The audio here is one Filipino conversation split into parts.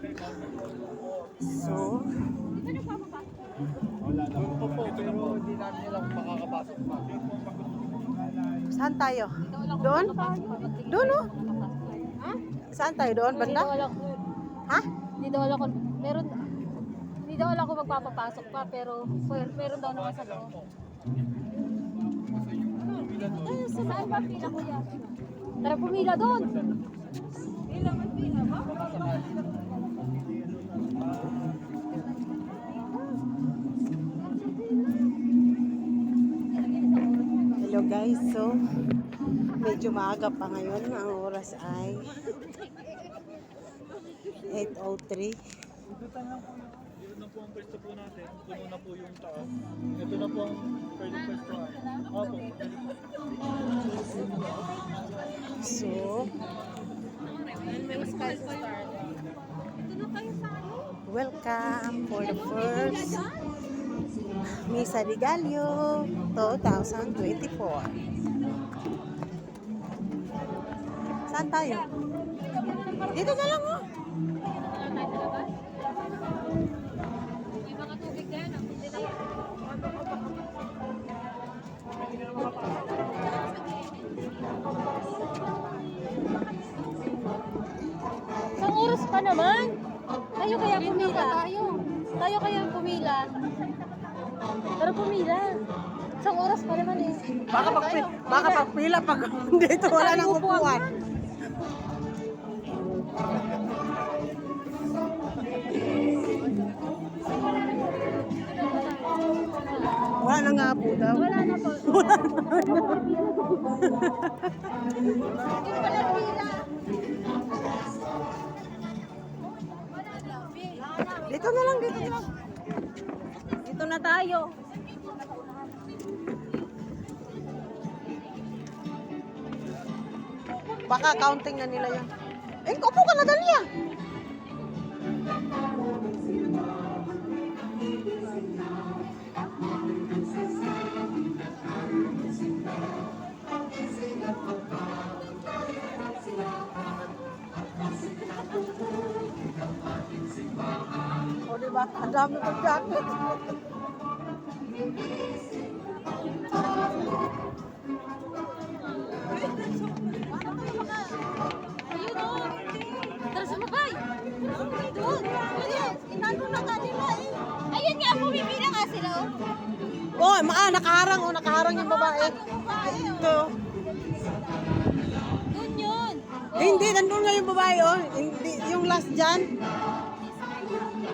So, Doon po po, pero hindi namin alam kung makakapasok pa. saan tayo? Doon? Doon, oh. Ha? Saan tayo doon? Banda? Ha? Hindi daw wala ko, meron, hindi daw wala ko magpapapasok pa, pero mer- meron daw naman sa loob. Eh, sa saan ba pila kuya? Tara pumila doon. Pila pila ba? Hello guys, so medyo maaga pa ngayon. Ang oras ay 8.03. Ikutan lang po yun. Yun na po ang pwesto po natin. Puno na po yung taas. Ito na po ang pwede pwesto. Opo. So, welcome for the first Misa de Gallo 2024. Saan tayo? Dito na lang oh. Isang oras pa naman. Tayo kaya pumila. Tayo. Kaya pumila. Pero pumila. Isang oras pa naman eh. Baka pag baka pagpila pag dito wala nang upuan. Wala na nga po daw. Wala na po. Wala na. Dito na lang, dito na lang. Dito na tayo. Baka counting na nila yan. Eh, upo ka na, Dalia. Diba? Ang dami kong jacket. Ayun eh. Nga, pumipila nga sila oh. Oh, maa, nakaharang, oh, nakaharang yung babae. Ito. Doon yun. Eh, hindi, nandun nga yung babae, oh. Hindi, yung last dyan. Ayan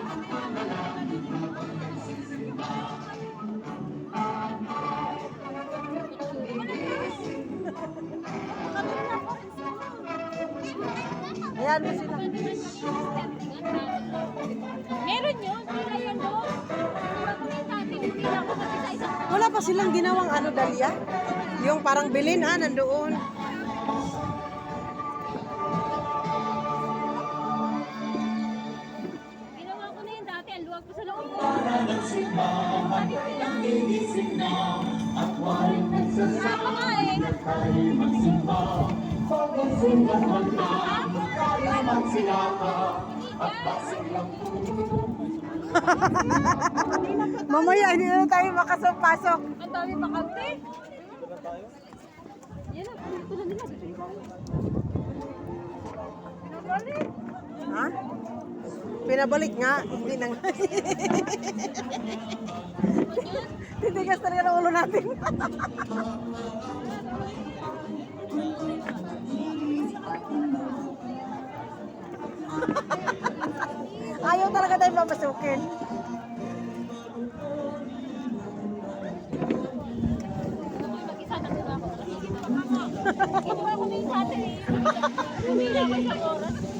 mo sila. Meron yun. Pila yun doon. Wala pa silang ginawang ano, Dalia? Yung parang bilin, ha, nandoon. Ako nga eh. Mamaya, hindi na tayo makasapasok. Ang dami pa kaunti. Yan na. Ito na nila. Pinabalik. Ha? Pinabalik nga, hindi na nga. Titigas talaga ng ulo natin. Ayaw talaga tayo papasukin. Mag-isa na sila ako. Na yung oras.